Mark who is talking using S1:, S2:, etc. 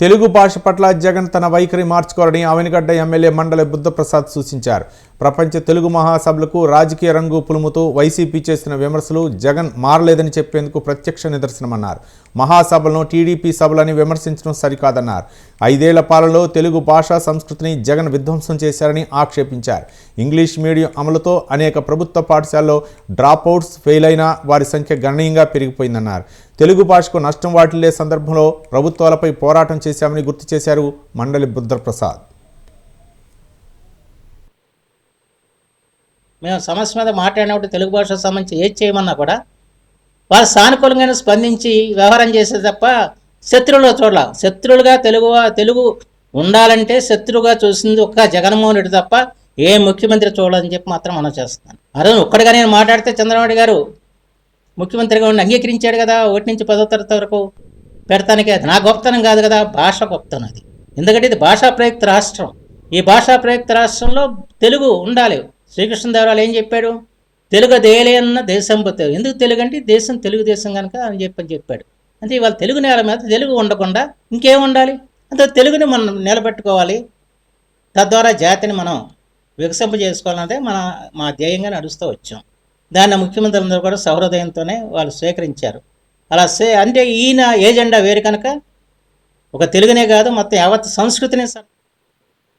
S1: తెలుగు భాష పట్ల జగన్ తన వైఖరి మార్చుకోరని ఆవినగడ్డ ఎమ్మెల్యే మండలి బుద్ధప్రసాద్ సూచించారు. ప్రపంచ తెలుగు మహాసభలకు రాజకీయ రంగు పులుముతూ వైసీపీ చేసిన విమర్శలు జగన్ మారలేదని చెప్పేందుకు ప్రత్యక్ష నిదర్శనమన్నారు. మహాసభలను టీడీపీ సభలని విమర్శించడం సరికాదన్నారు. ఐదేళ్ళ పాలనలో తెలుగు భాష సంస్కృతిని జగన్ విధ్వంసం చేశారని ఆక్షేపించారు. ఇంగ్లీష్ మీడియం అమలుతో అనేక ప్రభుత్వ పాఠశాలలో డ్రాప్అవుట్స్ ఫెయిల్ అయిన వారి సంఖ్య గణనీయంగా పెరిగిపోయిందన్నారు. తెలుగు భాషకు నష్టం వాటిల్లే సందర్భంలో ప్రభుత్వాలపై పోరాటం చేశామని గుర్తు చేశారు మండలి బుద్ధప్రసాద్.
S2: మేము సమస్య మీద మాట్లాడినప్పుడు తెలుగు భాషకు సంబంధించి ఏది చేయమన్నా కూడా వాళ్ళు సానుకూలంగానే స్పందించి వ్యవహారం చేసే తప్ప శత్రువులు చూడాల. శత్రువులుగా తెలుగు తెలుగు ఉండాలంటే శత్రువుగా చూసింది ఒక్క జగన్మోహన్ రెడ్డి తప్ప ఏ ముఖ్యమంత్రి చూడాలని చెప్పి మాత్రం మనం చేస్తాను ఆ రోజు ఒక్కడిగా నేను మాట్లాడితే చంద్రబాబు గారు ముఖ్యమంత్రిగా ఉండి అంగీకరించాడు కదా ఒకటి నుంచి పదో తరగతి వరకు పెడతానికి. అది నా గొప్పతనం కాదు కదా భాష గొప్పతనం అది. ఎందుకంటే ఇది భాషా ప్రయుక్త రాష్ట్రం. ఈ భాషా ప్రయుక్త రాష్ట్రంలో తెలుగు ఉండాలి. శ్రీకృష్ణదేవరాయలు ఏం చెప్పాడు? తెలుగు దేలేన్న దేశం పోతే ఎందుకు తెలుగు అంటే దేశం తెలుగు దేశం కనుక అని చెప్పని చెప్పాడు. అంటే ఇవాళ తెలుగు నేల మీద తెలుగు ఉండకుండా ఇంకేం ఉండాలి? అంటే తెలుగుని మనం నిలబెట్టుకోవాలి. తద్వారా జాతిని మనం వికసింప చేసుకోవాలన్నదే మన మా ధ్యేయంగా నడుస్తూ వచ్చాం. దాన్ని ముఖ్యమంత్రులందరూ కూడా సహృదయంతోనే వాళ్ళు స్వీకరించారు. అలా సే అంటే ఈయన ఏజెండా వేరు కనుక? ఒక తెలుగునే కాదు మొత్తం యావత్ సంస్కృతిని సార్